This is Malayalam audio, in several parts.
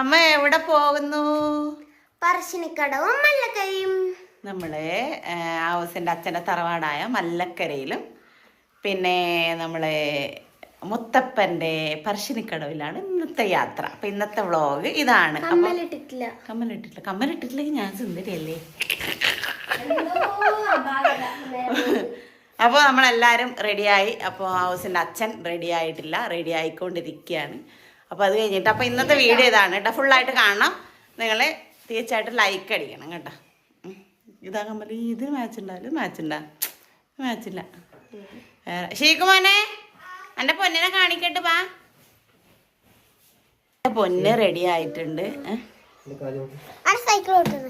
അമ്മ എവിടെ പോകുന്നു? പറശ്ശിനിക്കടവും മല്ലക്കരയും. നമ്മൾ ആ, ഹൗസിന്റെ അച്ഛന്റെ തറവാടായ മല്ലക്കരയിലും പിന്നെ നമ്മളെ മുത്തപ്പന്റെ പറശ്ശിനിക്കടവിലാണ് ഇന്നത്തെ യാത്ര. അപ്പൊ ഇന്നത്തെ വ്ളോഗ് ഇതാണ്. കമ്മലിട്ടിട്ടില്ല. കമ്മലിട്ടിട്ടില്ല. കമ്മലിട്ടിട്ടില്ലെങ്കിൽ ഞാൻ സുന്ദരിയല്ലേ? അപ്പോൾ നമ്മളെല്ലാവരും റെഡിയായി അപ്പോൾ ഹൗസിന്റെ അച്ഛൻ റെഡി ആയിട്ടില്ല. റെഡി ആയിക്കൊണ്ടിരിക്കുകയാണ്. അപ്പോൾ അത് കഴിഞ്ഞിട്ട് അപ്പോൾ ഇന്നത്തെ വീഡിയോ ഇതാണ് കേട്ടോ. ഫുള്ളായിട്ട് കാണണം. നിങ്ങൾ തീർച്ചയായിട്ടും ലൈക്ക് അടിക്കണം കേട്ടോ. ഉം. ഇതാ മാച്ച് ഉണ്ടാവില്ല. മാച്ച് ഉണ്ടാ. മാച്ചില്ല വേറെ. ഷീക്കുമോനെ എന്റെ പൊന്നിനെ കാണിക്കട്ടെ പാ എന്റെ പൊന്ന് റെഡി ആയിട്ടുണ്ട്.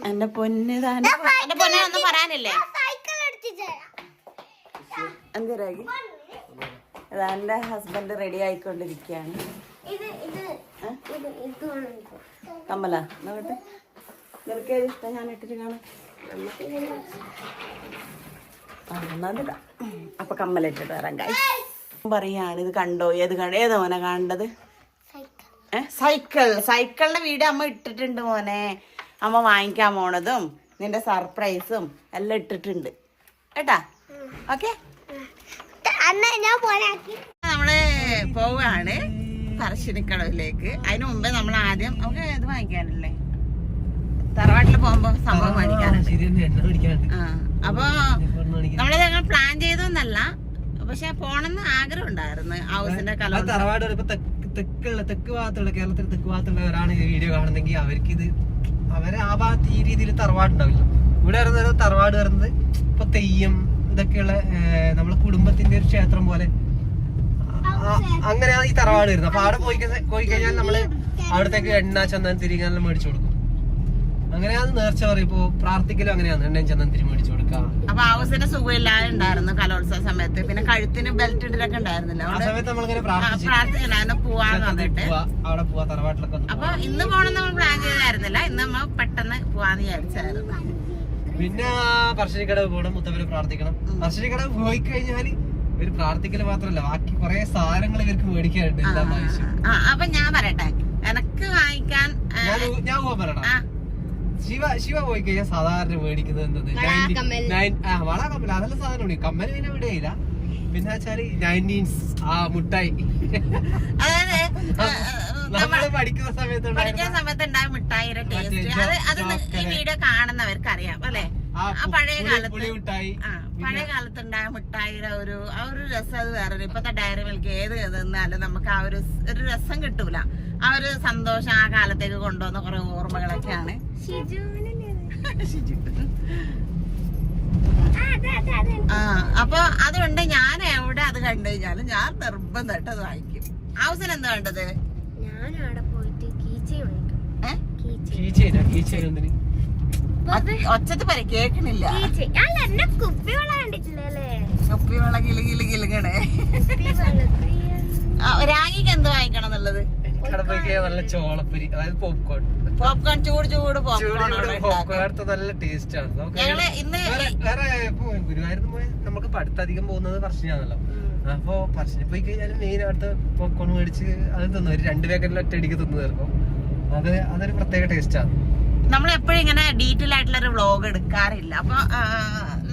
എന്റെ പൊന്ന് പൊ- എന്റെ പൊന്നെ ഒന്നും പറയാനില്ലേ? സൈക്കിൾ അതാ എന്റെ ഹസ്ബൻഡ് റെഡി ആയിക്കൊണ്ടിരിക്കുകയാണ് ഇത് ഇത് ഇത് ഇത് വേണം എനിക്ക്. കമ്മല നോക്കട്ടെ നിനക്ക് ഏത് ഇഷ്ടം? ഞാൻ ഇട്ടിട്ട് കാണാം. കമ്മല. അപ്പൊ കമ്മലിട്ടിട്ട് വരാം guys. പറയാണ് ഇത് കണ്ടോ? ഏത് കണ്ടോ? ഏത് മോനെ കണ്ടത്? സൈക്കിൾ. സൈക്കിളിന്റെ വീഡിയോ അമ്മ ഇട്ടിട്ടുണ്ട് മോനെ. അമ്മ വാങ്ങിക്കാൻ പോണതും നിന്റെ സർപ്രൈസും എല്ലാം ഇട്ടിട്ടുണ്ട്. കേട്ടാ? ഓക്കെ? നമ്മൾ പോവാണ്. പറശ്ശിനിക്കടവിലേക്ക് അതിനു മുമ്പേ നമ്മൾ ആദ്യം നമുക്ക് ഇത് വാങ്ങിക്കാനല്ലേ? തറവാട്ടിൽ പോകുമ്പോ സംഭവം വാങ്ങിക്കാനുണ്ട് അപ്പൊ നമ്മളത് ഞങ്ങൾ പ്ലാൻ ചെയ്തൊന്നല്ല പക്ഷെ പോണെന്ന് ആഗ്രഹം ഉണ്ടായിരുന്നു ഹൗസിന്റെ തറവാട് ഇപ്പൊ തെക്കുള്ള തെക്ക് ഭാഗത്തുള്ള കേരളത്തിൽ തെക്ക് ഭാഗത്തുള്ളവരാണ് ഈ വീഡിയോ കാണുന്നെങ്കിൽ അവർക്ക് ഇത് അവരെ ആ ഭാഗത്ത് ഈ രീതിയിൽ തറവാട് ഉണ്ടാവില്ല ഇവിടെ വരുന്നത് തറവാട് വരുന്നത് ഇപ്പൊ തെയ്യം ഇതൊക്കെയുള്ള നമ്മളെ കുടുംബത്തിന്റെ ഒരു ക്ഷേത്രം പോലെ അങ്ങനെയാണ് ഈ തറവാട് വരുന്നത് അപ്പൊ അവിടെ പോയി പോയി കഴിഞ്ഞാൽ നമ്മൾ അവിടത്തേക്ക് എണ്ണ ചന്ദനം തിരികെല്ലാം മേടിച്ചു കൊടുക്കും. അങ്ങനെയാണ് നേർച്ച പറയും ഇപ്പൊ പ്രാർത്ഥിക്കലും അങ്ങനെയാണ്. എണ്ണയും ചന്ദനം തിരി മേടിച്ചു കൊടുക്കാം അപ്പൊ ആവശ്യത്തിന് സുഖമില്ലാതെ ഉണ്ടായിരുന്നു കലോത്സവ സമയത്ത്. പിന്നെ കഴുത്തിന് ബെൽറ്റ് ഇടലൊക്കെ ഉണ്ടായിരുന്നില്ല. ആ സമയത്ത് നമ്മളിങ്ങനെ പ്രാർത്ഥിച്ചു. പ്രാർത്ഥിച്ചിട്ടുണ്ടായിരുന്നു പോവാന്ന് പറഞ്ഞിട്ട്. അവിടെ പോവാ തറവാട്ടിലൊക്കെ അപ്പൊ ഇന്ന് പോകണം നമ്മൾ പ്ലാൻ ചെയ്തായിരുന്നില്ല. ഇന്ന് നമ്മൾ പെട്ടെന്ന് പോവാന്ന് വിചാരിച്ചായിരുന്നു. പിന്നെ പറശ്ശിനിക്കടവ് പോകണം മുത്തപ്പന് പ്രാർത്ഥിക്കണം. പറശ്ശിനിക്കടവ് പോയി കഴിഞ്ഞാൽ ഇവർ പ്രാർത്ഥിക്കൽ മാത്രല്ല ബാക്കി കുറെ സാധനങ്ങൾ ഇവർക്ക് മേടിക്കാനുണ്ട്. എല്ലാം ആവശ്യം ആ അപ്പൊ ഞാൻ പറയട്ടെ. എനക്ക് വാങ്ങിക്കാൻ ഞാൻ പോകാൻ പറയണം ശിവ ശിവ പോയി കഴിഞ്ഞാൽ സാധാരണ മേടിക്കുന്നത് എന്തത് ആ വള കമ്മൽ. അതല്ല സാധനം കമ്മൽ പിന്നെ വിടയില്ല പിന്നെ വെച്ചാൽ നയന്റീൻസ് ആ മുട്ടായി. നമ്മൾ പഠിക്കുന്ന സമയത്ത് പഠിക്കുന്ന സമയത്ത് ഉണ്ടായ മിഠായിയുടെ ടേസ്റ്റ് അത് അത് ഈ വീഡിയോ കാണുന്നവർക്ക് അറിയാം അല്ലെ? ആ പഴയ കാലത്ത് പഴയ കാലത്ത് ഉണ്ടായ മിഠായിയുടെ ഒരു ആ ഒരു രസം അത് വേറെ ഇപ്പത്തെ ഡയറി മിൽക്ക് ഏത് തിന്നാലും നമുക്ക് ആ ഒരു ഒരു രസം കിട്ടൂല. ആ ഒരു സന്തോഷം ആ കാലത്തേക്ക് കൊണ്ടുവന്ന കുറെ ഓർമ്മകളൊക്കെയാണ്. ആ അപ്പൊ അതുകൊണ്ട് ഞാൻ എവിടെ അത് കണ്ടു കഴിഞ്ഞാലും ഞാൻ നിർബന്ധമായിട്ട് അത് വായിക്കും ആവശ്യം എന്താ വേണ്ടത് ഞാൻ അവിടെ പോയിട്ട് കീച്ച വാങ്ങിക്കും? കീച്ച എന്തിന്? ഒച്ചത്ത് പറ കേക്കണില്ല കിളി കിളി കിളുകണേ. രാഗിക്ക് എന്ത് വാങ്ങിക്കണം എന്നുള്ളത്? നല്ല ചോളപ്പൊരി അതായത് പോപ്കോൺ പോപ്കോൺ ചൂട് ചൂട് പോപ്കോൺ അടുത്ത നല്ല ടേസ്റ്റ് ആണ്. ഞങ്ങൾ ഇന്ന് വേറെ ഗുരുവായൂരിന്ന് പോയി നമുക്ക് പോകുന്നത് പറശ്ശിനാണല്ലോ അപ്പൊ പറശ്ശിനി പോയി കഴിഞ്ഞാൽ മെയിൻ അടുത്ത് പോപ്കോൺ മേടിച്ച് അത് തിന്നു. ഒരു രണ്ട് പാക്കറ്റിൽ ഒറ്റയടിക്ക് തിന്നു തീർക്കും. അത് അതൊരു പ്രത്യേക ടേസ്റ്റ് ആണ്. നമ്മൾ എപ്പോഴും ഇങ്ങനെ ഡീറ്റെയിൽ ആയിട്ടുള്ള ഒരു വ്ളോഗ് എടുക്കാറില്ല. അപ്പൊ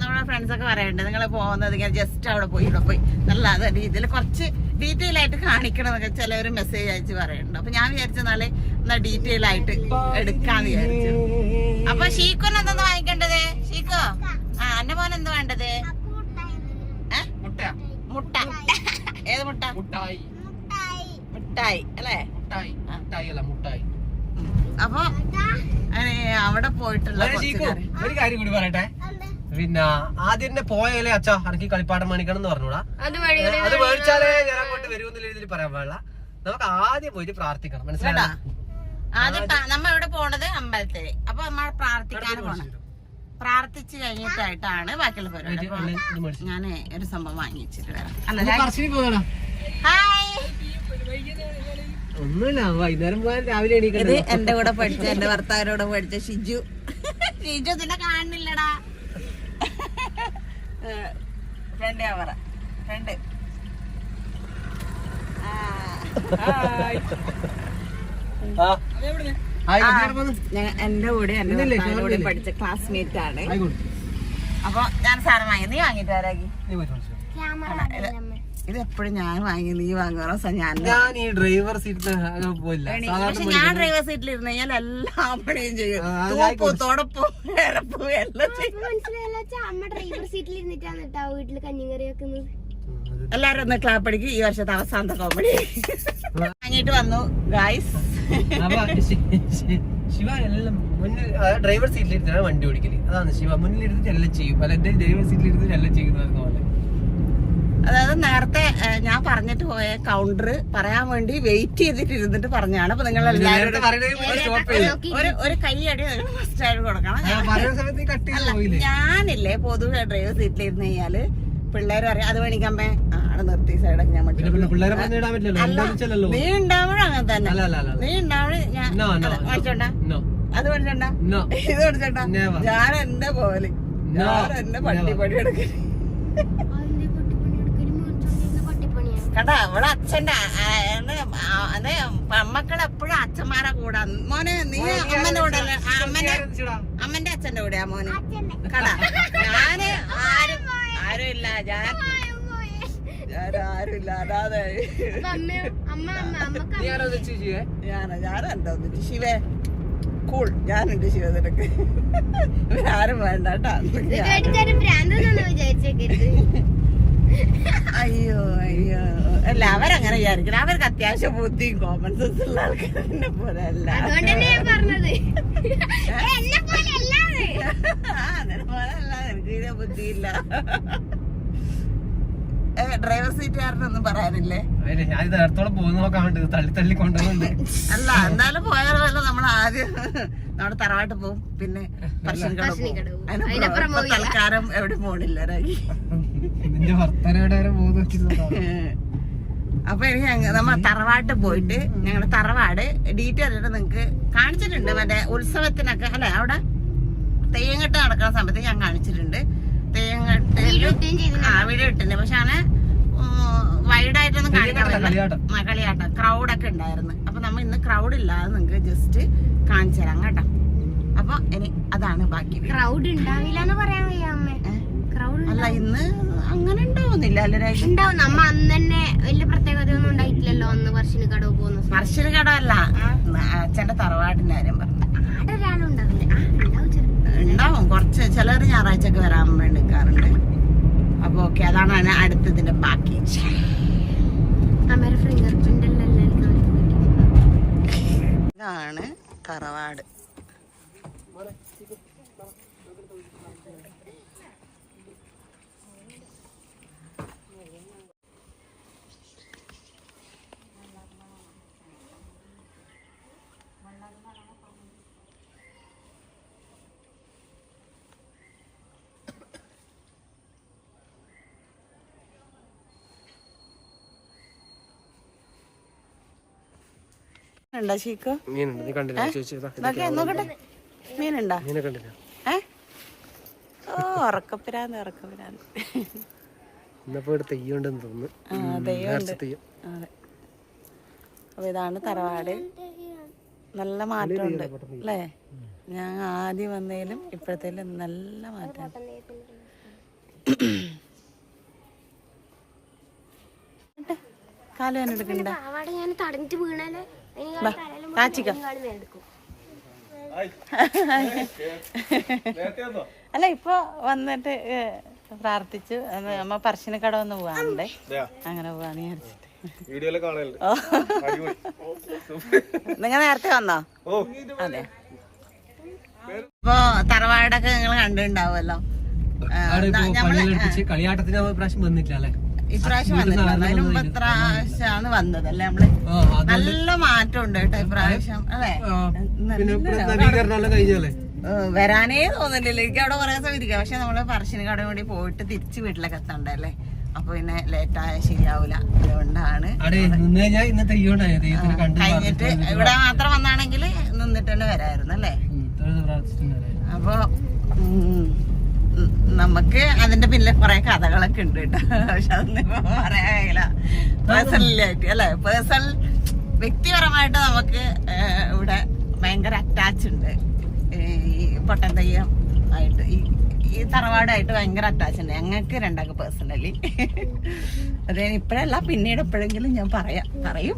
നമ്മളെ നമ്മുടെ ഫ്രണ്ട്സ് ഒക്കെ പറയുന്നുണ്ട് നിങ്ങൾ പോകുന്നത് ഇങ്ങനെ ജസ്റ്റ് അവിടെ പോയി ഇവിടെ പോയി. നല്ല അതെ രീതിയിൽ കുറച്ച് ഡീറ്റെയിൽ ആയിട്ട് കാണിക്കണം എന്നൊക്കെ ചിലവർ മെസ്സേജ് അയച്ച് പറയുന്നുണ്ട് അപ്പൊ ഞാൻ വിചാരിച്ച നാളെ എന്നാ ഡീറ്റെയിൽ ആയിട്ട് എടുക്കാന്ന് വിചാരിച്ചു. അപ്പൊ ഷീക്കോൻ എന്താ വാങ്ങിക്കേണ്ടത്? ഷീക്കോ ആ എന്റെ മോൻ എന്താ വേണ്ടത്? മുട്ട. ഏത് മുട്ട? മുട്ടായി. മുട്ടായി അല്ലേ? മുട്ടായി. മുട്ടായി അല്ല മുട്ടായി. അപ്പൊ അങ്ങനെ അവിടെ പോയിട്ടുള്ള. ഒരു കാര്യം കൂടി പറയട്ടെ. പിന്നെ ആദ്യം തന്നെ പോയാലേ അച്ഛാ എനിക്ക് കളിപ്പാട്ടം മേടിക്കണം എന്ന് പറഞ്ഞൂടാ. അത് മേടിച്ചാലേ ഞാൻ അങ്ങോട്ട് വരുമെന്നുള്ള രീതിയിൽ പറയാൻ പാടില്ല. നമുക്ക് ആദ്യം പോയിട്ട് പ്രാർത്ഥിക്കണം മനസ്സിലായോ? ആദ്യം നമ്മൾ നമ്മ ഇവിടെ പോണത് അമ്പലത്തിൽ. അപ്പൊ നമ്മൾ പ്രാർത്ഥിക്കാൻ പോണം. പ്രാർത്ഥിച്ചു കഴിഞ്ഞിട്ടായിട്ടാണ് ബാക്കിയുള്ള പരിപാടി ഞാൻ ഞാൻ ഒരു സംഭവം വാങ്ങിച്ചിട്ട് വരാം. ഹായ്. ഒന്നുമില്ല വൈകുന്നേരം പോയാൽ രാവിലെ ഇത് എന്റെ കൂടെ പഠിച്ച എന്റെ ഭർത്താവിനോട് പഠിച്ച ഷിജു. ഷിജു നിന്നെ കാണുന്നില്ലടാ. ഫ്രണ്ട് ക്യാമറ ഫ്രണ്ട് എന്റെ കൂടെ എന്റെ കൂടെ പഠിച്ച ക്ലാസ്മേറ്റ് ആണ്. അപ്പൊ ഞാൻ സാധനം വാങ്ങി നീ വാങ്ങിട്ട് ആരാക്കി നീ പോയിട്ട് വാങ്ങിച്ചോ. ക്യാമറ ഇത് എപ്പോഴും ഞാൻ വാങ്ങി നീ വാങ്ങുറോ ഞാൻ ഞാൻ ഈ ഡ്രൈവർ സീറ്റിൽ പോയില്ല പക്ഷെ ഞാൻ ഡ്രൈവർ സീറ്റിൽ ഇരുന്ന് കഴിഞ്ഞാൽ എല്ലാം ചെയ്യും. ആ, അത് തൂപ്പും ആയിക്കോട്ടെ. തുടപ്പും ഇഴപ്പും എല്ലാം ചെയ്യും. മനസ്സിലായല്ലോ അച്ഛാ അമ്മ ഡ്രൈവർ സീറ്റിൽ ഇരുന്നിട്ടാണ് കേട്ടോ വീട്ടിൽ കഞ്ഞിക്കറി വെക്കുന്നത്. എല്ലാരും ഒന്ന് ക്ലാപ്പ് അടിക്കും. ഈ വർഷത്തെ അവസാനത്തെ കോമഡി വാങ്ങിട്ട് വന്നു ഗായ്സ് ശിവ എല്ലാം മുന്നിൽ ഡ്രൈവർ സീറ്റിൽ ഇരുന്നാണ് വണ്ടി ഓടിക്കൽ. അതാണ് ശിവ മുന്നിൽ ഇരുന്നിട്ട് എല്ലാം ചെയ്യും. അല്ല എന്റെ ഡ്രൈവർ സീറ്റിൽ ഇരുന്നിട്ട് എല്ലാം ചെയ്യുന്നതെന്ന് പോലെ. അതായത് നേരത്തെ ഞാൻ പറഞ്ഞിട്ട് പോയ കൗണ്ടർ പറയാൻ വേണ്ടി വെയിറ്റ് ചെയ്തിട്ട് ഇരുന്നിട്ട് പറഞ്ഞാണ് അപ്പൊ നിങ്ങൾ എല്ലാവരും ഒരു ഒരു കൈയടി ഫസ്റ്റ് ആയിട്ട് കൊടുക്കണം. ഞാനില്ലേ പൊതുവെ ഡ്രൈവർ സീറ്റിൽ ഇരുന്ന് കഴിഞ്ഞാൽ പിള്ളേർ പറയാം അത് വേണിക്കമ്മേ ആണ് നിർത്തി സൈഡൊക്കെ ഞാൻ നീ ഉണ്ടാവണം അങ്ങനെ തന്നെ. നീ ഉണ്ടാവണം ഞാൻ മേടിച്ചോണ്ടാ. അത് മേടിച്ചോണ്ടാ. ഇത് മേടിച്ചോണ്ടാ ഞാൻ എന്റെ പോലെ. ഞാൻ എന്റെ പട്ടി പടി പണി കേട്ടാ ഇവിടെ അച്ഛന്റെ പെമ്മക്കൾ എപ്പോഴും അച്ഛന്മാരെ കൂടാ. മോനെ നീ അമ്മന്റെ കൂടെ അമ്മന്റെ അമ്മന്റെ അച്ഛന്റെ കൂടെയാ മോനെ. കടാ ഞാൻ ആരും ആരും ഇല്ല ഞാൻ അതാതെ ഞാനെന്താ ശിവേ കൂൾ. ഞാനുണ്ട് ശിവ നിനക്ക്. ഇവരാരും വേണ്ട കേട്ടാ. അയ്യോ അയ്യോ. അല്ല അവരങ്ങനെ വിചാരിക്കണം. അവർക്ക് അത്യാവശ്യം ബുദ്ധിയും കോമൺ സെൻസ് ഉള്ള ആൾക്കാരെ പോലെ അല്ല. അതുകൊണ്ട് ഞാൻ പറഞ്ഞത്. എന്നെ പോലെ അല്ല. എനിക്ക് ബുദ്ധിയില്ല. ഡ്രൈവർ സീറ്റുകാരനൊന്നും പറയാനില്ലേ? ഞാൻ ഇത് അടുത്തോളം പോകുന്ന നോക്കാൻ വേണ്ടി തള്ളി തള്ളി കൊണ്ടുപോകുന്നുണ്ട് അല്ല എന്തായാലും പോയാലോ നമ്മൾ ആദ്യം നമ്മുടെ തറവാട്ട് പോവും. പിന്നെ തൽക്കാലം എവിടെ പോണില്ല രാജി നിന്റെ ഭർത്താനോടെ വരെ പോകുന്ന വെച്ചിരുന്നതാണ് അപ്പൊ ഇനി നമ്മൾ നമ്മ തറവാട്ട് പോയിട്ട് ഞങ്ങളുടെ തറവാട് ഡീറ്റെയിൽ ആയിട്ട് നിങ്ങക്ക് കാണിച്ചിട്ടുണ്ട്. മറ്റേ ഉത്സവത്തിനൊക്കെ അല്ലെ അവിടെ തെയ്യങ്കെട്ട് നടക്കുന്ന സമയത്ത് ഞാൻ കാണിച്ചിട്ടുണ്ട്. തെയ്യങ്കെട്ട് ആ വീഡിയോ ഇട്ടുണ്ട് പക്ഷെ അങ്ങനെ വൈഡായിട്ടൊന്നും കാണിക്കാൻ മകളിയാട്ടം കളിയാട്ടം. പറ്റില്ല. ആ, കളിയാട്ടം. ക്രൗഡൊക്കെ ഉണ്ടായിരുന്നു. അപ്പൊ നമ്മ ഇന്ന് ക്രൗഡ് ഇല്ലാതെ നിങ്ങക്ക് ജസ്റ്റ് കാണിച്ചു തരാം കേട്ടോ. അപ്പൊ ഇനി അതാണ് ബാക്കി ക്രൗഡ് ഉണ്ടാവില്ല എന്ന് പറയാൻ വയ്യ അമ്മ. അല്ല ഇന്ന് അങ്ങനെ ഉണ്ടാവുന്നില്ല. ഉണ്ടാവും. നമ്മ അന്ന് തന്നെ വലിയ പ്രത്യേകത ഒന്നും ഉണ്ടായിട്ടില്ലല്ലോ. അന്ന് വർഷന് കടവ് പോകുന്നു വർഷന് കടവല്ല. അച്ഛന്റെ തറവാടിന്റെ കാര്യം പറഞ്ഞു. ഉണ്ടാവും കുറച്ച് ചിലർ ഞായറാഴ്ച ഒക്കെ വരാൻ വേണ്ടി നിൽക്കാറുണ്ട്. അപ്പൊ ഓക്കെ അതാണ് അടുത്തതിന്റെ ബാക്കി. ഇതാണ് തറവാട്. ഉണ്ടോ ശീക്കോ? മീനുണ്ട്. നീ കണ്ടില്ല? നോക്കേ നോക്കട്ടെ. മീനുണ്ടോ? മീനെ കണ്ടില്ല? ഏ? ഓ ഉറക്കപ്പിരാന്ന് ഉറക്കപ്പിരാന്ന് ഇന്നപ്പോ ഇവിടെ തെയ്യമുണ്ടെന്ന് തോന്നുന്നു. അതെ. അപ്പൊ ഇതാണ് തറവാട്. നല്ല മാറ്റമുണ്ട്. അല്ലേ ഞാൻ ആദ്യം വന്നതിലും ഇപ്പോഴത്തേലും നല്ല മാറ്റം. കാലം എടുക്കണ്ട. അല്ല ഇപ്പൊ വന്നിട്ട് പ്രാർത്ഥിച്ചു. അമ്മ പറശ്ശിനിക്കട വന്ന് പോവാണ്ട് അങ്ങനെ പോവാന്ന് വിചാരിച്ചിട്ട്. നിങ്ങൾ നേരത്തെ വന്നോ? അതെ. ഇപ്പൊ തറവാടൊക്കെ നിങ്ങൾ കണ്ടിട്ടുണ്ടാവുമല്ലോ. കളിയാട്ടത്തിന് പ്രാവശ്യം വന്നിട്ടില്ല അല്ലേ? ഇപ്രാവശ്യം വന്നിട്ടില്ല. അതിന് മുമ്പ് ഇപ്രാവശ്യമാണ് വന്നത് അല്ലേ നമ്മൾ? നല്ല മാറ്റം ഉണ്ട് കേട്ടോ ഇപ്രാവശ്യം അല്ലേ? വരാനേ തോന്നില്ല എനിക്ക് അവിടെ കുറെ ദിവസം ഇരിക്കാം പക്ഷെ നമ്മൾ പറശ്ശിനി കട കൂടി പോയിട്ട് തിരിച്ച് വീട്ടിലൊക്കെ എത്തണ്ടല്ലേ അപ്പൊ പിന്നെ ലേറ്റ് ആയ ശരിയാവൂല. അതുകൊണ്ടാണ് കഴിഞ്ഞിട്ട് ഇവിടെ മാത്രം വന്നാണെങ്കിൽ നിന്നിട്ട് തന്നെ വരായിരുന്നു അല്ലേ? അപ്പൊ നമുക്ക് അതിന്റെ പിന്നിലെ കുറെ കഥകളൊക്കെ ഉണ്ട് കേട്ടോ. പക്ഷെ അതൊന്നും ഇപ്പൊ പറയാനില്ല പേഴ്സണലായിട്ട് അല്ലെ? പേഴ്സണൽ വ്യക്തിപരമായിട്ട് നമുക്ക് ഇവിടെ ഭയങ്കര അറ്റാച്ച് ഉണ്ട്. ഈ പൊട്ടൻ തെയ്യം ആയിട്ട് ഈ ഈ തറവാടായിട്ട് ഭയങ്കര അറ്റാച്ച് ഉണ്ട്. ഞങ്ങൾക്ക് രണ്ടാൾക്ക് പേഴ്സണലി അത് ഇപ്പോഴല്ല പിന്നീട് എപ്പോഴെങ്കിലും ഞാൻ പറയാം പറയും.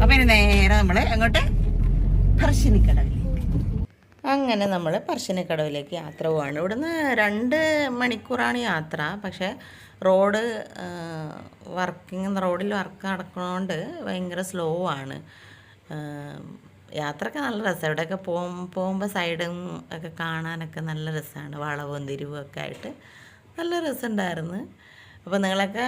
അപ്പൊ ഇനി നേരെ നമ്മൾ അങ്ങോട്ട് പറശ്ശിനിക്കടവിലേക്ക് അങ്ങനെ നമ്മൾ പറശ്ശിനിക്കടവിലേക്ക് യാത്ര പോവാണ്. ഇവിടുന്ന് രണ്ട് മണിക്കൂറാണ് യാത്ര. പക്ഷേ റോഡ് വർക്കിംഗ് റോഡിൽ വർക്ക് നടക്കുന്നതുകൊണ്ട് ഭയങ്കര സ്ലോ ആണ്. യാത്രയൊക്കെ നല്ല രസമാണ് ഇവിടെയൊക്കെ പോകും പോകുമ്പോൾ സൈഡും ഒക്കെ കാണാനൊക്കെ നല്ല രസമാണ് വളവും തിരിവും ഒക്കെ ആയിട്ട് നല്ല രസമുണ്ടായിരുന്നു അപ്പോൾ നിങ്ങളൊക്കെ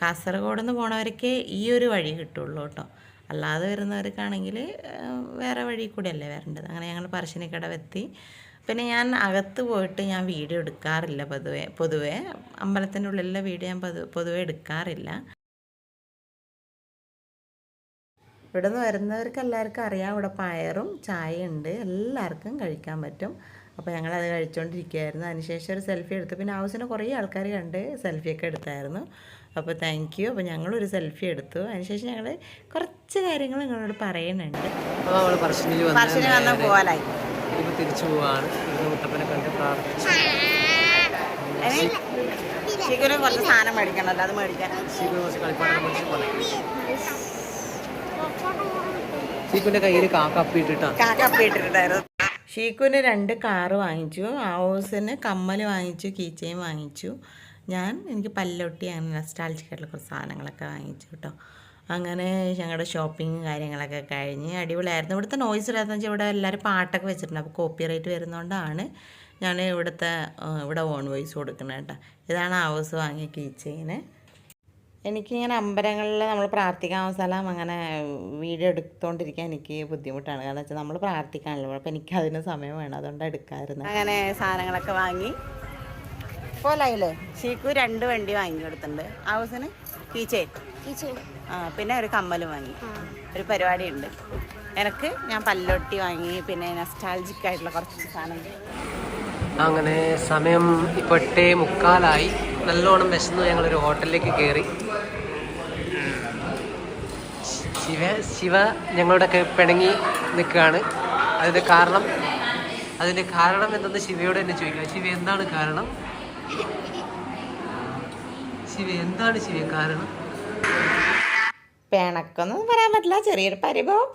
കാസർഗോഡ് നിന്ന് പോണവർക്ക് ഈ ഒരു വഴി കിട്ടുള്ളൂ കേട്ടോ. അല്ലാതെ വരുന്നവർക്കാണെങ്കിൽ വേറെ വഴി കൂടെയല്ലേ വരേണ്ടത്. അങ്ങനെ ഞങ്ങൾ പറശ്ശിനിക്കടവെത്തി പിന്നെ ഞാൻ അകത്ത് പോയിട്ട് ഞാൻ വീഡിയോ എടുക്കാറില്ല പൊതുവേ പൊതുവേ. അമ്പലത്തിന്റെ ഉള്ളിലെ വീഡിയോ ഞാൻ പൊതു പൊതുവേ എടുക്കാറില്ല. ഇവിടെ നിന്ന് വരുന്നവർക്ക് എല്ലാവർക്കും അറിയാം. ഇവിടെ പയറും ചായയുണ്ട് എല്ലാവർക്കും കഴിക്കാൻ പറ്റും. അപ്പോൾ ഞങ്ങളത് കഴിച്ചുകൊണ്ടിരിക്കുകയായിരുന്നു അതിനുശേഷം ഒരു സെൽഫി എടുത്തു. പിന്നെ ആവശ്യത്തിന് കുറേ ആൾക്കാർ കണ്ട് സെൽഫിയൊക്കെ എടുത്തായിരുന്നു. അപ്പോൾ താങ്ക് യു അപ്പോൾ ഞങ്ങളൊരു സെൽഫി എടുത്തു. അതിനുശേഷം ഞങ്ങൾ കുറച്ച് കാര്യങ്ങൾ നിങ്ങളോട് പറയുന്നുണ്ട്. അപ്പോൾ വന്ന ഇപ്പോൾ തിരിച്ചു പോവാണ്. മുത്തപ്പനെ കണ്ട് പ്രാർത്ഥിച്ചു. ശരിക്കും കുറച്ച് സാധനം മേടിക്കണമല്ലോ അത് മേടിക്കാൻ. കയ്യിൽ രണ്ട് കാറ് വാങ്ങിച്ചു. ഹൗസിന് കമ്മൽ വാങ്ങിച്ചു കീച്ചയും വാങ്ങിച്ചു. ഞാൻ എനിക്ക് പല്ലൊട്ടി അങ്ങനെ നസ്റ്റാൾജിക്കായിട്ടുള്ള കുറച്ച് സാധനങ്ങളൊക്കെ വാങ്ങിച്ചു കേട്ടോ. അങ്ങനെ ഞങ്ങളുടെ ഷോപ്പിംഗ് കാര്യങ്ങളൊക്കെ കഴിഞ്ഞ് അടിപൊളിയായിരുന്നു. ഇവിടുത്തെ നോയ്സ് ഇല്ലാത്തതെന്ന് വെച്ചാൽ ഇവിടെ എല്ലാവരും പാട്ടൊക്കെ വെച്ചിട്ടുണ്ട്. അപ്പോൾ കോപ്പി റേറ്റ് വരുന്നതുകൊണ്ടാണ് ഞാൻ ഇവിടുത്തെ ഇവിടെ ഓൺ വോയിസ് കൊടുക്കുന്നത് കേട്ടോ. ഇതാണ് ഹൗസ് വാങ്ങിയ കീച്ചെയിന് എനിക്കിങ്ങനെ അമ്പലങ്ങളിൽ നമ്മൾ പ്രാർത്ഥിക്കാൻ സ്ഥലം അങ്ങനെ വീഡിയോ എടുത്തുകൊണ്ടിരിക്കാൻ എനിക്ക് ബുദ്ധിമുട്ടാണ്. കാരണം വെച്ചാൽ നമ്മൾ പ്രാർത്ഥിക്കാനല്ലോ അപ്പോൾ എനിക്ക് അതിന് സമയം വേണം. അതുകൊണ്ട് എടുക്കാമായിരുന്നു അങ്ങനെ സാധനങ്ങളൊക്കെ വാങ്ങി. പോലായില്ലേ ഷീക്കു രണ്ട് വണ്ടി വാങ്ങി കൊടുത്തിട്ടുണ്ട്. ഹൗസിന് കീച്ചേ? ആ പിന്നെ ഒരു കമ്മലും വാങ്ങി. ഒരു പരിപാടി ഉണ്ട് എനിക്ക് ഞാൻ പല്ലൊട്ടി വാങ്ങി പിന്നെ നസ്റ്റാൾജിക് ആയിട്ടുള്ള കുറച്ച് സാധനങ്ങൾ. അങ്ങനെ സമയം ഇപ്പോൾ എട്ടേ മുക്കാലായി. നല്ലോണം വിശന്നു ഞങ്ങളൊരു ഹോട്ടലിലേക്ക് കയറി ശിവ ശിവ ഞങ്ങളുടെ പിണങ്ങി നിൽക്കുകയാണ്. അതിന്റെ കാരണം അതിന്റെ കാരണം എന്തെന്ന് ശിവയോട് തന്നെ ചോദിക്കുക ശിവ എന്താണ് കാരണം? ശിവ എന്താണ് ശിവ കാരണം? പിണക്കൊന്നും പറയാൻ പറ്റില്ല ചെറിയൊരു പരിഭവം.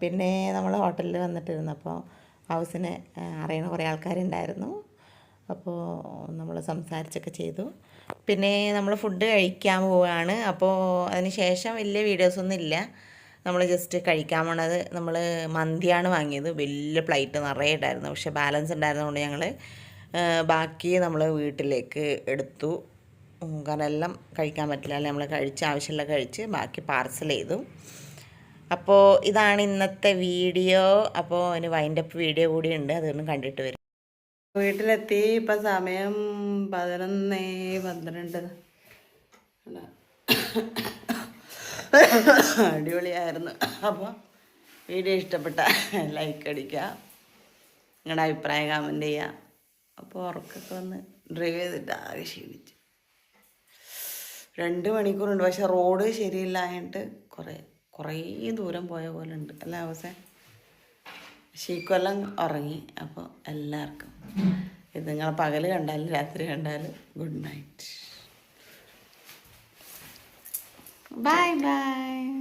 പിന്നെ നമ്മൾ ഹോട്ടലിൽ വന്നിട്ടിരുന്നപ്പോൾ ഹൗസിനെ അറിയണ കുറേ ആൾക്കാരുണ്ടായിരുന്നു. അപ്പോൾ നമ്മൾ സംസാരിച്ചൊക്കെ ചെയ്തു. പിന്നെ നമ്മൾ ഫുഡ് കഴിക്കാൻ പോവുകയാണ്. അപ്പോൾ അതിന് ശേഷം വലിയ വീഡിയോസൊന്നും ഇല്ല. നമ്മൾ ജസ്റ്റ് കഴിക്കാൻ പോണത് നമ്മൾ മന്തിയാണ് വാങ്ങിയത്. വലിയ പ്ലേറ്റ് നിറയെ ഉണ്ടായിരുന്നു. പക്ഷേ ബാലൻസ് ഉണ്ടായിരുന്നതുകൊണ്ട് ഞങ്ങൾ ബാക്കി നമ്മൾ വീട്ടിലേക്ക് എടുത്തു. കാരണം എല്ലാം കഴിക്കാൻ പറ്റില്ല. അല്ലെ? നമ്മൾ കഴിച്ച് ആവശ്യമുള്ള കഴിച്ച് ബാക്കി പാർസൽ ചെയ്തു. അപ്പോൾ ഇതാണ് ഇന്നത്തെ വീഡിയോ. അപ്പോൾ അതിന് വൈൻഡപ്പ് വീഡിയോ കൂടി ഉണ്ട്. അതൊന്നും കണ്ടിട്ട് വരും. വീട്ടിലെത്തി. ഇപ്പം സമയം പതിനൊന്ന് പന്ത്രണ്ട്. അടിപൊളിയായിരുന്നു. അപ്പോൾ വീഡിയോ ഇഷ്ടപ്പെട്ട ലൈക്ക് അടിക്കുക. നിങ്ങളുടെ അഭിപ്രായം കമന്റ് ചെയ്യുക. അപ്പോൾ ഉറക്കൊക്കെ വന്ന് ഡ്രൈവ് ചെയ്തിട്ട് ആകെ ക്ഷീണിച്ചു. രണ്ട് മണിക്കൂറുണ്ട്. പക്ഷെ റോഡ് ശരിയില്ലായിട്ട് കുറേ കുറേ ദൂരം പോയ പോലെ ഉണ്ട്. അല്ല അവസാനം ശീക്കൊല്ലം ഉറങ്ങി. അപ്പോൾ എല്ലാവർക്കും ഇത് നിങ്ങൾ പകൽ കണ്ടാലും രാത്രി കണ്ടാലും ഗുഡ് നൈറ്റ് ബൈ ബൈ